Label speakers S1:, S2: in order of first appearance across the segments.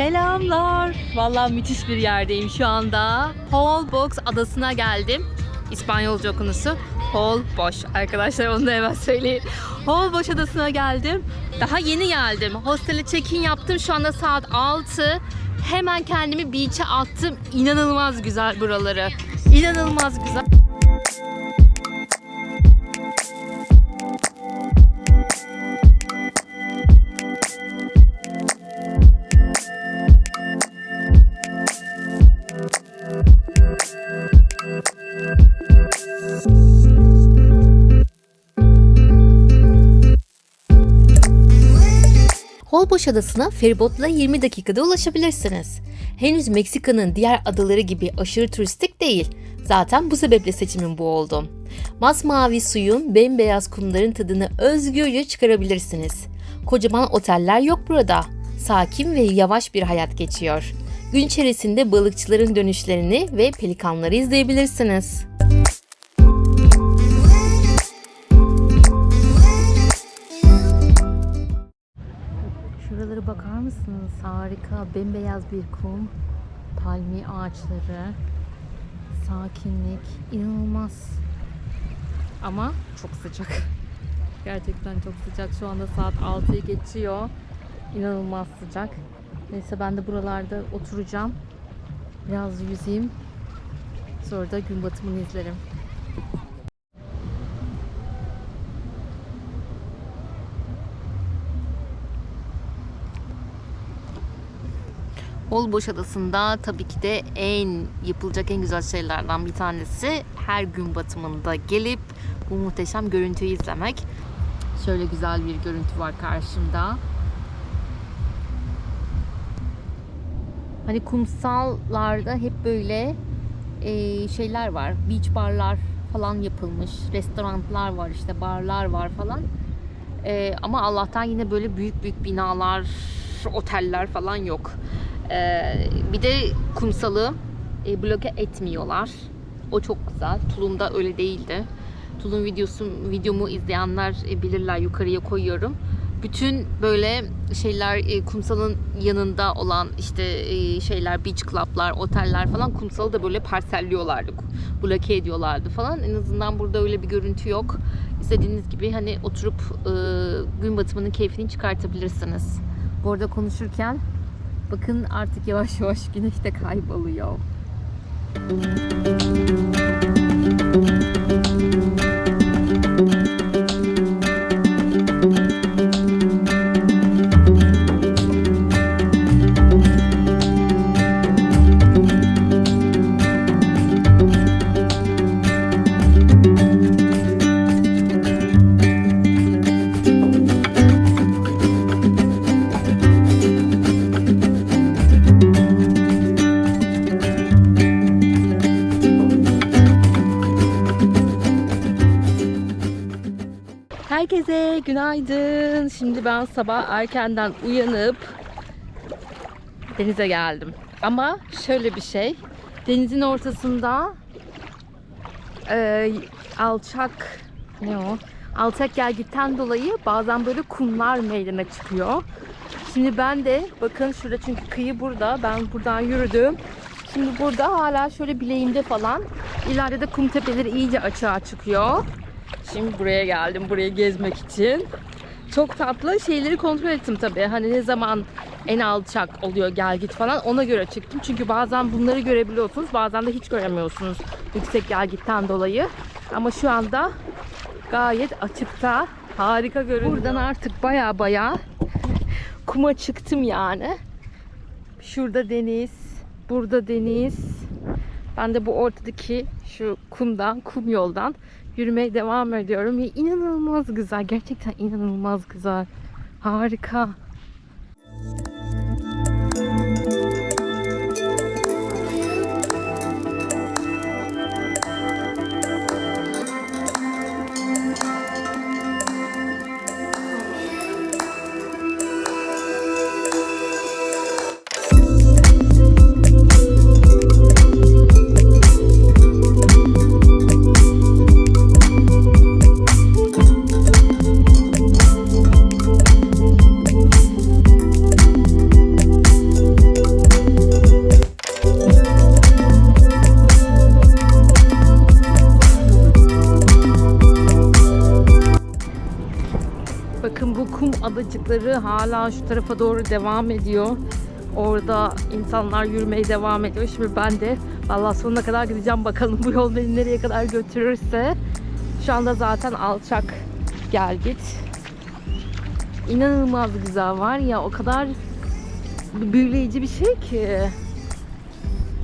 S1: Selamlar. Vallahi müthiş bir yerdeyim şu anda. Holbox adasına geldim. İspanyolca okunusu Holbox. Arkadaşlar onu da hemen söyleyin. Holbox adasına geldim. Daha yeni geldim. Hostele check-in yaptım. Şu anda saat 6. Hemen kendimi beach'e attım. İnanılmaz güzel buraları. İnanılmaz güzel. Holbox Adası'na feribotla 20 dakikada ulaşabilirsiniz. Henüz Meksika'nın diğer adaları gibi aşırı turistik değil. Zaten bu sebeple seçimim bu oldu. Masmavi suyun bembeyaz kumların tadını özgürce çıkarabilirsiniz. Kocaman oteller yok burada. Sakin ve yavaş bir hayat geçiyor. Gün içerisinde balıkçıların dönüşlerini ve pelikanları izleyebilirsiniz. Mısınız? Harika, bembeyaz bir kum, palmiye ağaçları, sakinlik, inanılmaz. Ama çok sıcak. Gerçekten çok sıcak. Şu anda saat 6'yı geçiyor. İnanılmaz sıcak. Neyse ben de buralarda oturacağım. Biraz yüzeyim. Sonra da gün batımını izlerim. Holboş Adası'nda tabii ki de en yapılacak en güzel şeylerden bir tanesi her gün batımında gelip bu muhteşem görüntüyü izlemek. Şöyle güzel bir görüntü var karşımda. Hani kumsallarda hep böyle e, şeyler var. Beach barlar falan yapılmış. Restoranlar var işte barlar var falan. E, ama Allah'tan yine böyle büyük büyük binalar, oteller falan yok. Ee, bir de kumsalı e, bloke etmiyorlar. O çok güzel. Tulum'da öyle değildi. Tulum videosu, videomu izleyenler e, bilirler yukarıya koyuyorum. Bütün böyle şeyler e, kumsalın yanında olan işte e, şeyler beach club'lar, oteller falan kumsalı da böyle parselliyorlardı. Bloke ediyorlardı falan. En azından burada öyle bir görüntü yok. İstediğiniz gibi hani oturup e, gün batımının keyfini çıkartabilirsiniz. Bu arada konuşurken Bakın artık yavaş yavaş güneş de kayboluyor. Günaydın. Şimdi ben sabah erkenden uyanıp denize geldim. Ama şöyle bir şey. Denizin ortasında e, alçak ne o? Alçak gelgitten dolayı bazen böyle kumlar meydana çıkıyor. Şimdi ben de bakın şurada çünkü kıyı burada. Ben buradan yürüdüm. Şimdi burada hala şöyle bileğimde falan. İleride de kum tepeleri iyice açığa çıkıyor. Şimdi buraya geldim. Burayı gezmek için. Çok tatlı şeyleri kontrol ettim tabii. Hani ne zaman en alçak oluyor gel git falan ona göre çıktım. Çünkü bazen bunları görebiliyorsunuz. Bazen de hiç göremiyorsunuz. Yüksek gel gitten dolayı. Ama şu anda gayet açıkta. Harika görünüyor. Buradan artık baya baya kuma çıktım yani. Şurada deniz. Burada deniz. Ben de bu ortadaki şu kumdan, kum yoldan yürümeye devam ediyorum. Ve inanılmaz güzel. Gerçekten inanılmaz güzel. Harika. Adacıkları hala şu tarafa doğru devam ediyor. Orada insanlar yürümeye devam ediyor. Şimdi ben de vallahi sonuna kadar gideceğim bakalım bu yol beni nereye kadar götürürse. Şu anda zaten alçak gel git. İnanılmaz güzel var ya o kadar büyüleyici bir şey ki.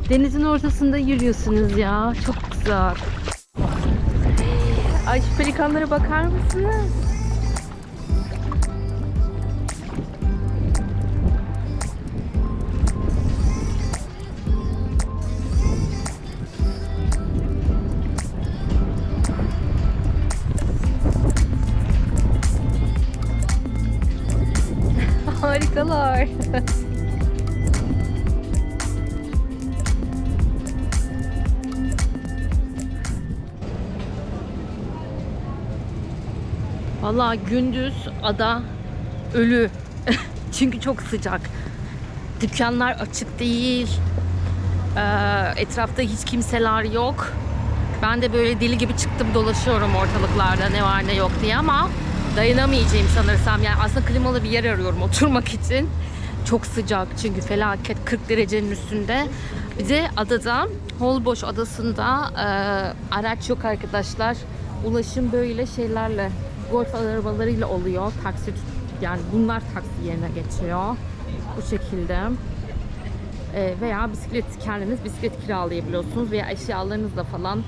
S1: Denizin ortasında yürüyorsunuz ya. Çok güzel. Ay şu pelikanlara bakar mısınız? Harikalar. Vallahi gündüz ada ölü. Çünkü çok sıcak. Dükkanlar açık değil. Ee, etrafta hiç kimseler yok. Ben de böyle deli gibi çıktım dolaşıyorum ortalıklarda ne var ne yok diye ama dayanamayacağım sanırsam. Yani aslında klimalı bir yer arıyorum oturmak için. Çok sıcak çünkü felaket 40 derecenin üstünde. Bir de adada Holbox adasında e, araç yok arkadaşlar. Ulaşım böyle şeylerle golf arabalarıyla oluyor. Taksi yani bunlar taksi yerine geçiyor. Bu şekilde. E, veya bisiklet kendiniz bisiklet kiralayabiliyorsunuz veya eşyalarınızla falan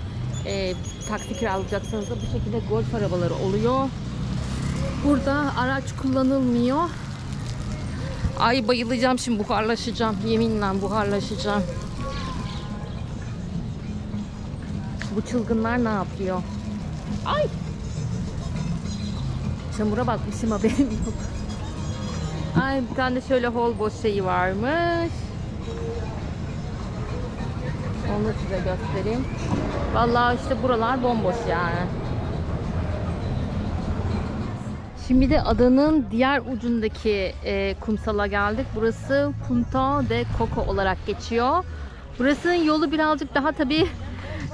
S1: e, taksi kiralayacaksanız da bu şekilde golf arabaları oluyor. Burada araç kullanılmıyor. Ay bayılacağım şimdi buharlaşacağım. Yeminle buharlaşacağım. Bu çılgınlar ne yapıyor? Ay! Çamura bakmışım haberim yok. Ay bir tane de şöyle hol boş şeyi varmış. Onu size göstereyim. Vallahi işte buralar bomboş yani. Şimdi de adanın diğer ucundaki e, kumsala geldik. Burası Punta de Coco olarak geçiyor. Burasının yolu birazcık daha tabii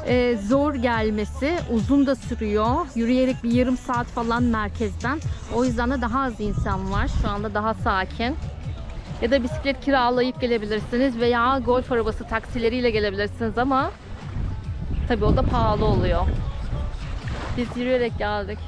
S1: e, zor gelmesi. Uzun da sürüyor. Yürüyerek bir yarım saat falan merkezden. O yüzden de daha az insan var. Şu anda daha sakin. Ya da bisiklet kiralayıp gelebilirsiniz veya golf arabası taksileriyle gelebilirsiniz ama tabii o da pahalı oluyor. Biz yürüyerek geldik.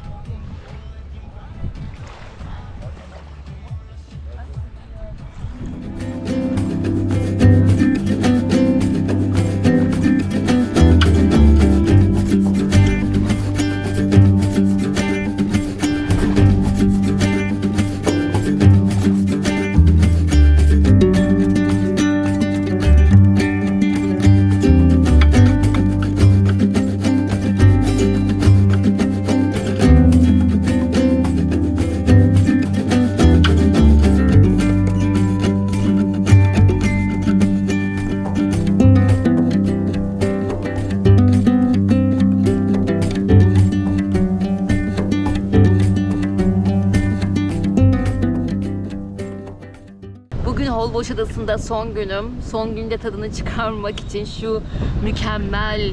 S1: Adası'nda son günüm. Son günde tadını çıkarmak için şu mükemmel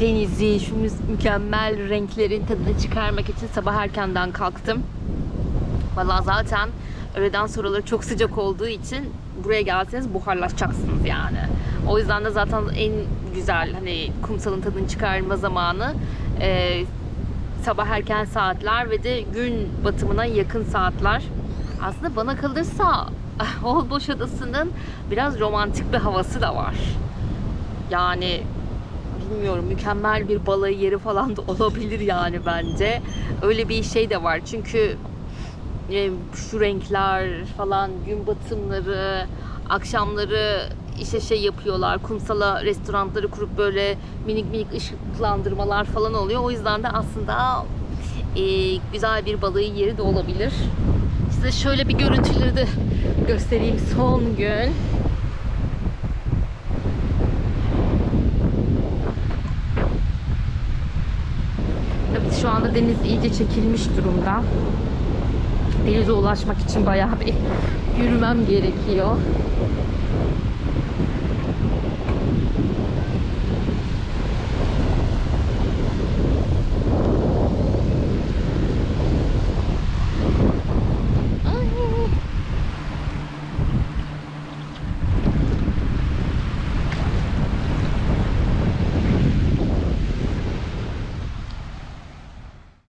S1: denizi, şu mü- mükemmel renklerin tadını çıkarmak için sabah erkenden kalktım. Vallahi zaten öğleden sonraları çok sıcak olduğu için buraya gelseniz buharlaşacaksınız yani. O yüzden de zaten en güzel hani kumsalın tadını çıkarma zamanı e, sabah erken saatler ve de gün batımına yakın saatler. Aslında bana kalırsa Holbox Adası'nın biraz romantik bir havası da var. Yani bilmiyorum mükemmel bir balayı yeri falan da olabilir yani bence. Öyle bir şey de var çünkü e, şu renkler falan gün batımları akşamları işte şey yapıyorlar kumsala restoranları kurup böyle minik minik ışıklandırmalar falan oluyor. O yüzden de aslında e, güzel bir balayı yeri de olabilir. Size şöyle bir görüntüleri de göstereyim son gün. Evet şu anda deniz iyice çekilmiş durumda. Denize ulaşmak için bayağı bir yürümem gerekiyor.